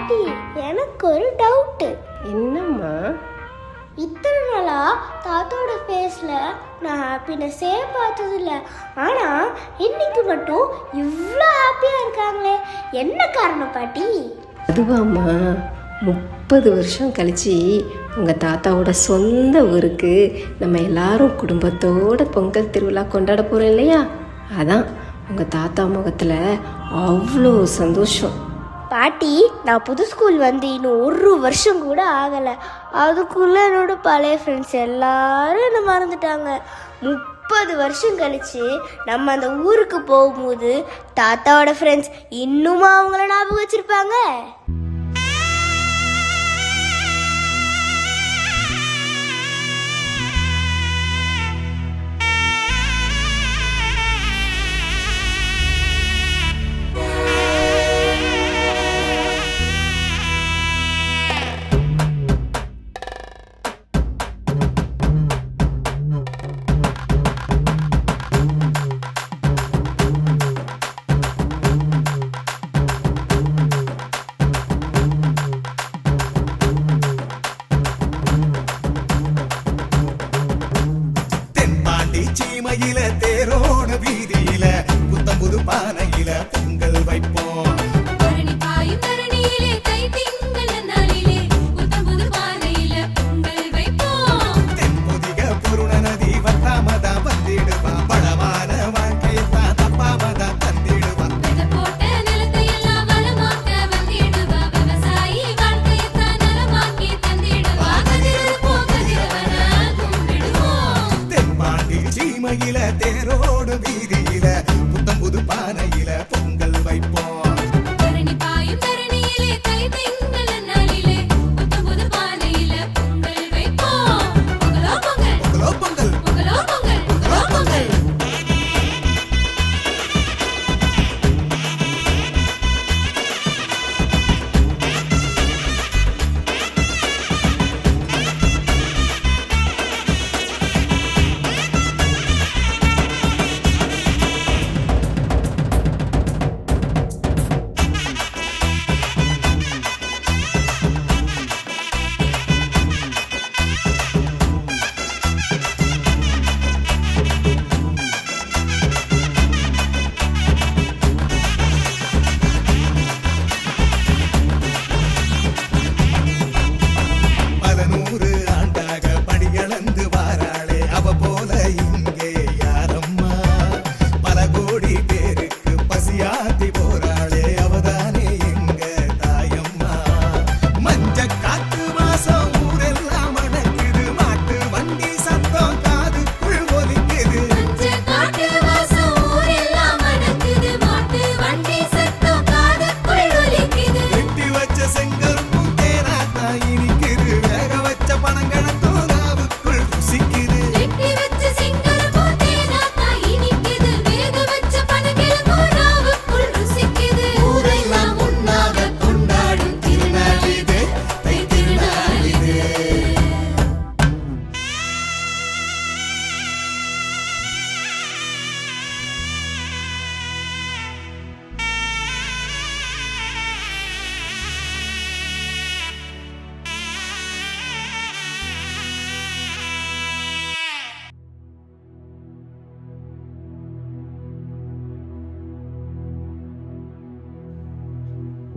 பாட்டி எனக்கு ஒரு டவுட்டு என்னம்மா? இத்தனை நாளா தாத்தாவோட ஃபேஸ்ல நான் ஹாப்பினஸே பார்த்ததில்ல. ஆனா இன்னைக்கு மட்டும் இவ்வளோ ஹாப்பியா இருக்காங்களே. என்ன காரணம் பாட்டி? அதுவாம்மா முப்பது வருஷம் கழிச்சு உங்கள் தாத்தாவோட சொந்த ஊருக்கு நம்ம எல்லாரும் குடும்பத்தோட பொங்கல் திருவிழா கொண்டாட போகிறோம் இல்லையா? அதான் உங்கள் தாத்தா முகத்தில் அவ்வளோ சந்தோஷம். பாட்டி நான் புது ஸ்கூல் வந்து இன்னும் ஒரு வருஷம் கூட ஆகலை. அதுக்குள்ளே என்னோட பழைய ஃப்ரெண்ட்ஸ் எல்லாரும் என்னை மறந்துட்டாங்க. முப்பது வருஷம் கழித்து நம்ம அந்த ஊருக்கு போகும்போது தாத்தாவோட ஃப்ரெண்ட்ஸ் இன்னுமா அவங்கள ஞாபகம் வச்சுருப்பாங்க? வைப்போம். பரணி பாயும் தரணியிலே தை திங்கள் நாளிலே புத்தம் புது பானையில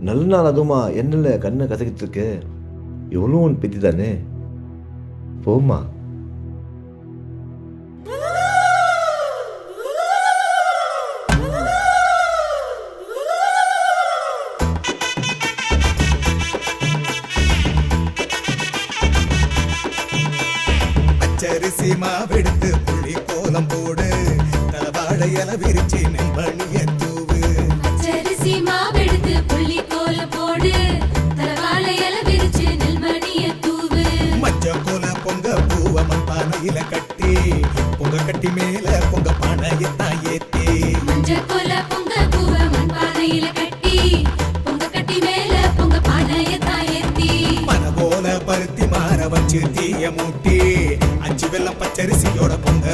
நல்ல நாள் அதுமா என்னல கண்ணை கசக்கிட்டு இருக்கு இவ்வளோ உன் பெத்தி தானே? போமா பச்சரிசி மாவெடுத்து புளி கோலம் போடு. தலவாழை இல விரிச்சு நெல்மணிய பானையத்தான் ஏத்தி மஞ்ச கோல பொங்க பூவ மண் பானையில கட்டி பொங்க கட்டி மேல பொங்க பானையத்தான் ஏத்தி மன போல பருத்தி மாற வச்சு தீய மூட்டி அஞ்சு வெள்ளம் பச்சரிசியோட பொங்க